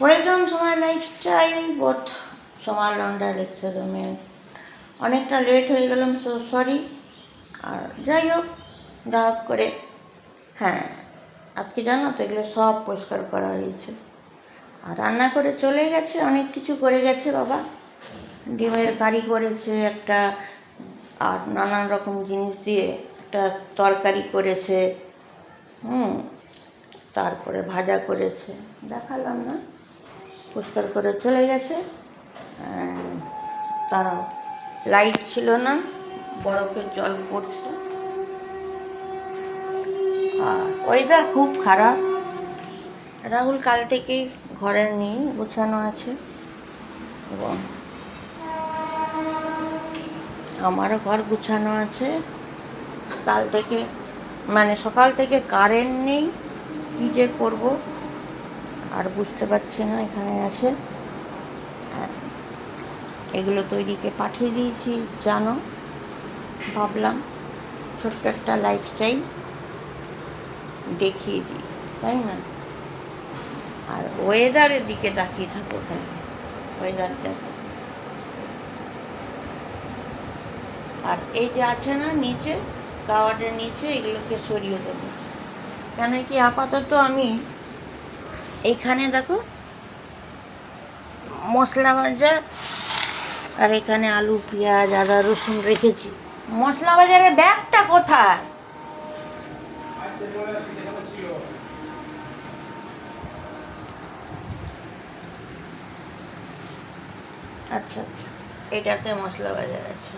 Welcome সময় lifestyle, both সময় লন্ডা lecture রুমে। অনেকটা লেট হয়ে গেলাম সো সরি আর যাই হোক, যা করে হ্যাঁ আজকে জানো তো এগুলো সব পরিষ্কার করা হয়েছে। আর রান্না করে চলে গেছে, অনেক কিছু করে গেছে বাবা। ডিমের কারি করেছে একটা, আর নানান রকম জিনিস দিয়ে একটা তরকারি করেছে। হুম, তারপরে ভাজা করেছে। দেখালাম না। পরিষ্কার করে চলে গেছে। তারাও লাইট ছিল না, বরফের জল পড়ছে। আর ওয়েদার খুব খারাপ। রাহুল কাল থেকেই ঘরে নেই গোছানো আছে এবং আমারও ঘর গুছানো আছে। কাল থেকে মানে সকাল থেকে কারেন্ট নেই, কী যে করব? আর বুঝতে পারছি না এখানে আছে। হ্যাঁ, এগুলো তৈরিকে পাঠিয়ে দিয়েছি জানো? ভাবলাম ছোট্ট একটা লাইফস্টাইল দেখিয়ে দিই তাই না? আর ওয়েদারের দিকে তাকিয়ে থাকো ওখানে ওয়েদার দেখো। আর এই যে আছে না নিচে কাওয়ার্ডের নিচে এগুলোকে সরিয়ে দেবো। কেন কি আপাতত আমি এইখানে দেখো মশলা ভাজা আর এখানে আলু, পেঁয়াজ, আদা, রসুন রেখেছি। মশলা বাজারের ব্যাগটা কোথায়? আচ্ছা আচ্ছা এটাতে মশলা বাজার আছে।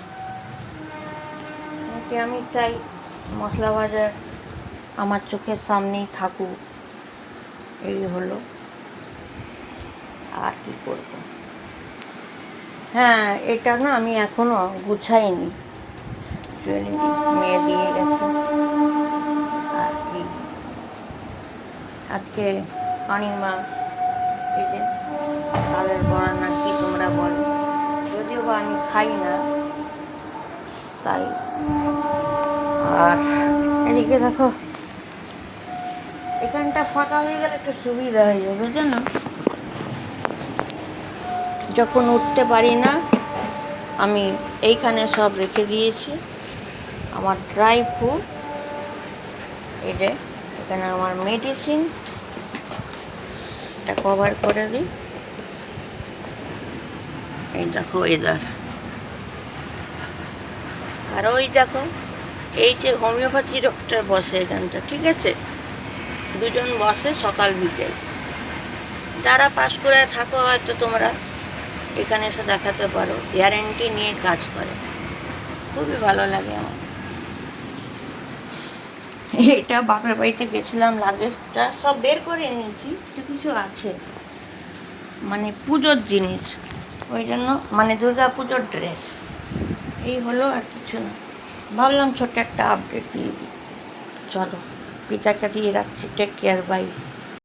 আমি চাই মশলা বাজার আমার চোখের সামনেই থাকুক। এই হলো। আর কি করব? হ্যাঁ এটা না আমি এখনও গুছাইনি। জুয়েলারি মেয়ে দিয়ে গেছে। আর কি? আজকে অনিমা এই যে তালের বড়া না কি তোমরা বলো? যদিও বা আমি খাই না, তাই। আর এদিকে দেখো এখানটা ফাঁকা হয়ে গেলে একটু সুবিধা হয়ে যাবে জানো যখন উঠতে পারি না, আমি এইখানে সব রেখে দিয়েছি। আমার ড্রাই ফ্রুট এটা এখানে আমার মেডিসিন এটা কভার করে দিই। এই দেখো এদার আর ওই দেখো, এই যে হোমিওপ্যাথি ডক্টর বসে এখানটা, ঠিক আছে? দুজন বসে সকাল বিকেল। যারা পাশ করে থাকো হয়তো তোমরা এখানে এসে দেখাতে পারো গ্যারেন্টি নিয়ে কাজ করে। খুবই ভালো লাগে আমার। এটা বাপের বাড়িতে গেছিলাম, লাগেজটা সব বের করে নিয়েছি কিছু আছে। মানে পুজোর জিনিস, ওই জন্য মানে দুর্গা পুজোর ড্রেস এই হলো আর কিছু না। ভাবলাম ছোট্ট একটা আপডেট দিয়ে দিই। চলো। পিতাকে দিয়ে রাখছি টেক কেয়ার বাই